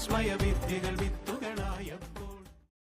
വിസ്മയ വിദ്യകൾ വിദ്യ